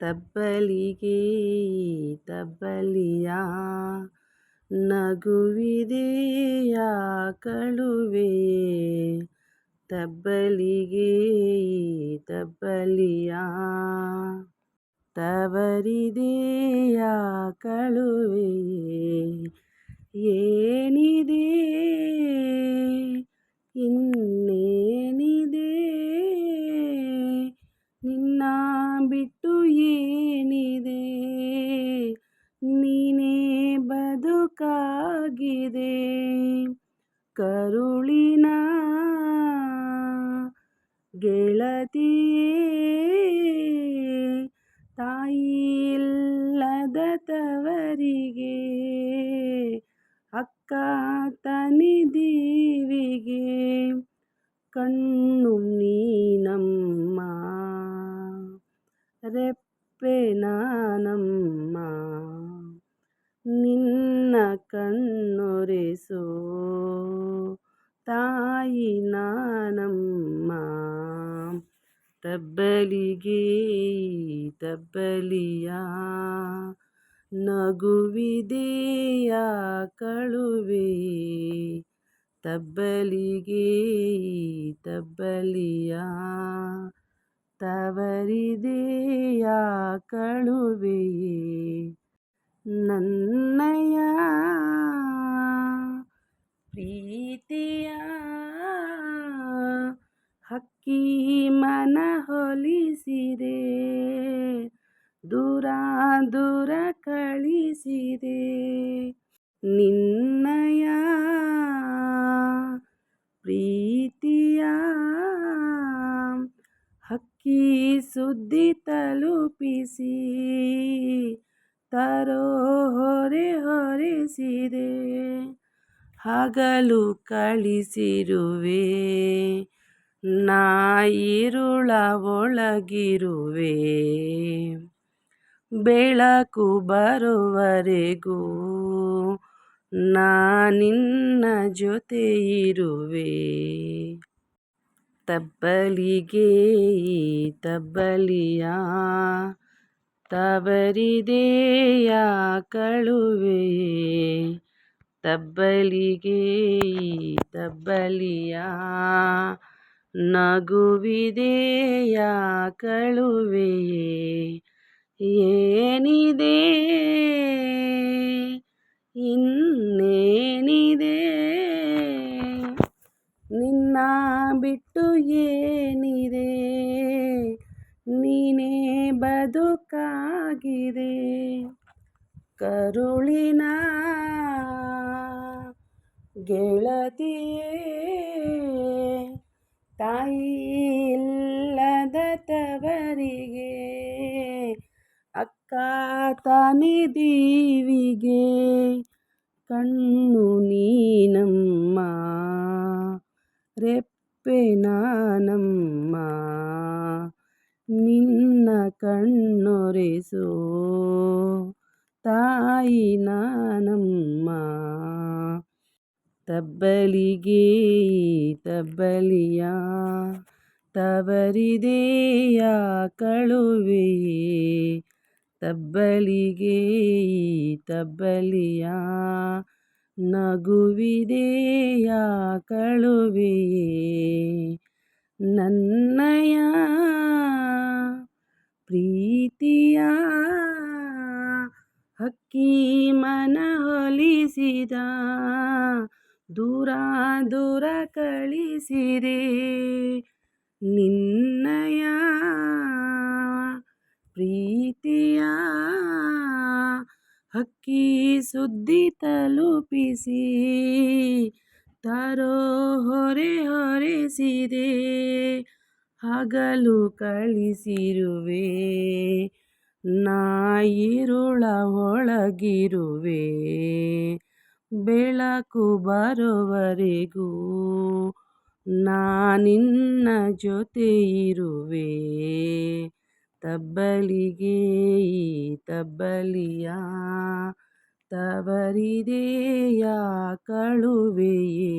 ತಬ್ಬಲಿಗೆ ತಬ್ಬಲಿಯ ನಗುವಿದೆಯ ಕಳುವೆ? ತಬ್ಬಲಿಗೆ ತಬ್ಬಲಿಯ ತವರಿದೆಯ ಕಳುವೆ? ಏನಿದೆ? ಇನ್ನೇನಿದೆ? ನಿನ್ನ ಬಿಟ್ಟು ಕರುಳಿನ ಗೆಳತಿಯೇ ತಾಯಿಲ್ಲದ ತವರಿಗೆ ಅಕ್ಕ ತನಿದೀವಿಗೆ ಕಣ್ಣು ನೀನಮ್ಮ ರೆಪ್ಪೆ ನಾನಮ್ಮ ನಿನ್ನ ಕಣ್ಣೊರೆಸೋ ತಾಯಿ ನಾನಮ್ಮ. ತಬ್ಬಲಿಗೆ ತಬ್ಬಲಿಯ ನಗುವಿದೆಯ ಕಳುವೆ. ತಬ್ಬಲಿಗೆ ತಬ್ಬಲಿಯ ತವರಿದೆಯ ಕಳುವೆಯೇ ನನ್ನಯ ಪ್ರೀತಿಯ ಹಕ್ಕಿ ಮನ ಹೊಲಿಸಿದೆ ದೂರ ದೂರ ಕಳಿಸಿದೆ. ನಿನ್ನಯ ಪ್ರೀತಿಯ ಹಕ್ಕಿ ಸುದ್ದಿ ತಲುಪಿಸಿ ತರೋ ಹೊರೆ ಹೊರಿಸಿದೆ. ಹಗಲು ಕಳಿಸಿರುವೆ ನಾಯಿರುಳ ಒಳಗಿರುವೆ. ಬೆಳಕು ಬರುವರೆಗೂ ನಾ ನಿನ್ನ ಜೊತೆ ಇರುವೆ ತಬ್ಬಲಿಗೆ ತಬ್ಬಲಿಯ ತವರಿದೆಯ ಕಳುವೆ. ತಬ್ಬಲಿಗೆ ತಬ್ಬಲಿಯ ನಗುವಿದೆಯ ಕಳುವೆಯೇ ಏನಿದೆ? ಇನ್ನೇನಿದೆ? ನಿನ್ನ ಬಿಟ್ಟು ಏನಿದೆ? ನೀನೇ ಬದುಕಾಗಿದೆ. ಕರುಳಿನ ಗೆಳತಿಯೇ. ತಾಯಿ ಇಲ್ಲದ ತವರಿಗೆ ಅಕ್ಕ ದೀವಿಗೆ ಕಣ್ಣು ನೀನಮ್ಮ ರೆಪ್ಪೆ ನಾನಮ್ಮ ನಿನ್ನ ಕಣ್ಣೊರೆಸೋ ತಾಯಿ ನಾನಮ್ಮ ತಬ್ಬಲಿಗೆ ತಬ್ಬಲಿಯ ತವರಿದೆಯ ಕಳುವೆಯೇ ತಬ್ಬಲಿಗೆ ತಬ್ಬಲಿಯ ನಗುವಿದೆಯ ಕಳುವೆಯೇ ನನ್ನಯ ಪ್ರೀತಿಯ ಹಕ್ಕಿ ಮನ ಹೊಲಿಸಿದ ದೂರ ದೂರ ಕಳಿಸಿರಿ ನಿನ್ನಯ ಪ್ರೀತಿಯ ಹಕ್ಕಿ ಸುದ್ದಿ ತಲುಪಿಸಿ, ತರೋ ಹೊರೆ ಹೊರೆಸಿದೆ, ಹಗಲು ಕಳಿಸಿರುವೆ, ನಾಯಿರುಳ ಒಳಗಿರುವೆ. ಬೆಳಕು ಬರುವರೆಗೂ ನಾನಿನ್ನ ಜೊತೆ ಇರುವೆ ತಬ್ಬಲಿಗೆ ತಬ್ಬಲಿಯ ತವರಿದೆಯ ಕಳುವೆಯೇ?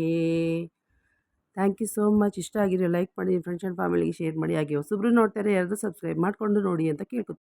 ಥ್ಯಾಂಕ್ ಯು ಸೋ ಮಚ್ ಇಷ್ಟ ಆಗಿರೋ ಲೈಕ್ ಮಾಡಿ ಫ್ರೆಂಡ್ಸ್ ಆ್ಯಂಡ್ ಫ್ಯಾಮಿಲಿಗೆ ಶೇರ್ ಮಾಡಿ, ಹಾಗೆ ಹೊಸಬ್ರು ನೋಡ್ತಾರೆ, ಯಾರಾದರೂ ಸಬ್ಸ್ಕ್ರೈಬ್ ಮಾಡಿಕೊಂಡು ನೋಡಿ ಅಂತ ಕೇಳ್ಕೊತೀನಿ.